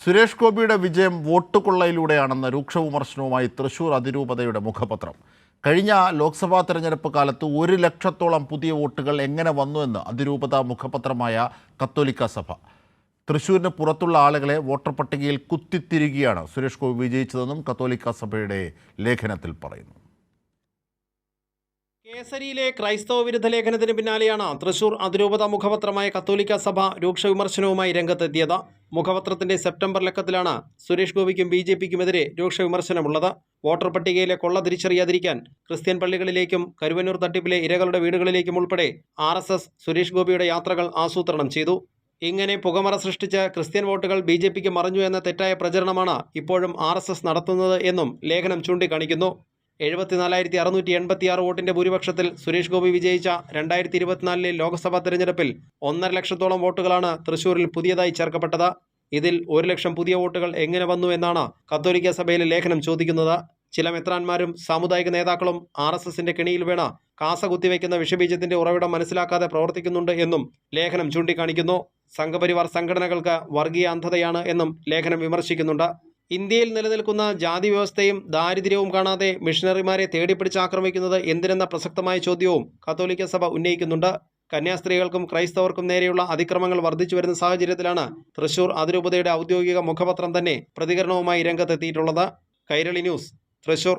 സുരേഷ് ഗോപിയുടെ വിജയം വോട്ടുകൊള്ളയിലൂടെയാണെന്ന രൂക്ഷ വിമർശനവുമായി തൃശൂർ അതിരൂപതയുടെ മുഖപത്രം. കഴിഞ്ഞ ലോക്സഭാ തെരഞ്ഞെടുപ്പ് കാലത്ത് ഒരു ലക്ഷത്തോളം പുതിയ വോട്ടുകൾ എങ്ങനെ വന്നുവെന്ന് അതിരൂപത മുഖപത്രമായ കത്തോലിക്ക സഭ. തൃശൂരിന് പുറത്തുള്ള ആളുകളെ വോട്ടർ പട്ടികയിൽ കുത്തിത്തിരികയാണ് സുരേഷ് ഗോപി വിജയിച്ചതെന്നും കത്തോലിക്ക സഭയുടെ ലേഖനത്തിൽ പറയുന്നു. കേസരിയിലെ ക്രൈസ്തവ വിരുദ്ധ ലേഖനത്തിന് പിന്നാലെയാണ് തൃശൂർ അതിരൂപത മുഖപത്രമായ കത്തോലിക്ക സഭ രൂക്ഷ വിമർശനവുമായി രംഗത്തെത്തിയത്. മുഖപത്രത്തിന്റെ സെപ്റ്റംബർ ലക്കത്തിലാണ് സുരേഷ് ഗോപിക്കും ബി ജെ പിക്കുമെതിരെ രൂക്ഷ വിമർശനമുള്ളത്. വോട്ടർ പട്ടികയിലെ കൊള്ള തിരിച്ചറിയാതിരിക്കാൻ ക്രിസ്ത്യൻ പള്ളികളിലേക്കും കരുവന്നൂർ തട്ടിപ്പിലെ ഇരകളുടെ വീടുകളിലേക്കും ഉൾപ്പെടെ ആർ സുരേഷ് ഗോപിയുടെ യാത്രകൾ ആസൂത്രണം ചെയ്തു. ഇങ്ങനെ പുകമറ സൃഷ്ടിച്ച് ക്രിസ്ത്യൻ വോട്ടുകൾ ബി ജെ പിക്ക് മറിഞ്ഞു എന്ന തെറ്റായ പ്രചരണമാണ് ഇപ്പോഴും ആർ നടത്തുന്നത് എന്നും ലേഖനം ചൂണ്ടിക്കാണിക്കുന്നു. എഴുപത്തിനാലായിരത്തി അറുന്നൂറ്റി എൺപത്തിയാറ് വോട്ടിന്റെ ഭൂരിപക്ഷത്തിൽ സുരേഷ് ഗോപി വിജയിച്ച രണ്ടായിരത്തി ഇരുപത്തിനാലിലെ ലോക്സഭാ തെരഞ്ഞെടുപ്പിൽ ഒന്നര ലക്ഷത്തോളം വോട്ടുകളാണ് തൃശൂരിൽ പുതിയതായി ചേർക്കപ്പെട്ടത്. ഇതിൽ ഒരു ലക്ഷം പുതിയ വോട്ടുകൾ എങ്ങനെ വന്നു എന്നാണ് കത്തോലിക്ക സഭയിലെ ലേഖനം ചോദിക്കുന്നത്. ചില മെത്രാന്മാരും സാമുദായിക നേതാക്കളും ആർ എസ് എസിന്റെ കെണിയിൽ വീണ കാസ കുത്തിവെക്കുന്ന വിഷബീജത്തിന്റെ ഉറവിടം മനസ്സിലാക്കാതെ പ്രവർത്തിക്കുന്നുണ്ട് എന്നും ലേഖനം ചൂണ്ടിക്കാണിക്കുന്നു. സംഘപരിവാർ സംഘടനകൾക്ക് വർഗീയ അന്ധതയാണ് എന്നും ലേഖനം വിമർശിക്കുന്നുണ്ട്. ഇന്ത്യയിൽ നിലനിൽക്കുന്ന ജാതി വ്യവസ്ഥയും ദാരിദ്ര്യവും കാണാതെ മിഷണറിമാരെ തേടിപ്പിടിച്ച് ആക്രമിക്കുന്നത് എന്തിനെന്ന പ്രസക്തമായ ചോദ്യവും കത്തോലിക്ക സഭ ഉന്നയിക്കുന്നുണ്ട്. കന്യാസ്ത്രീകൾക്കും ക്രൈസ്തവർക്കും നേരെയുള്ള അതിക്രമങ്ങൾ വർദ്ധിച്ചു വരുന്ന സാഹചര്യത്തിലാണ് തൃശൂർ അതിരൂപതയുടെ ഔദ്യോഗിക മുഖപത്രം തന്നെ പ്രതികരണവുമായി രംഗത്തെത്തിയിട്ടുള്ളത്. കൈരളി ന്യൂസ് തൃശൂർ.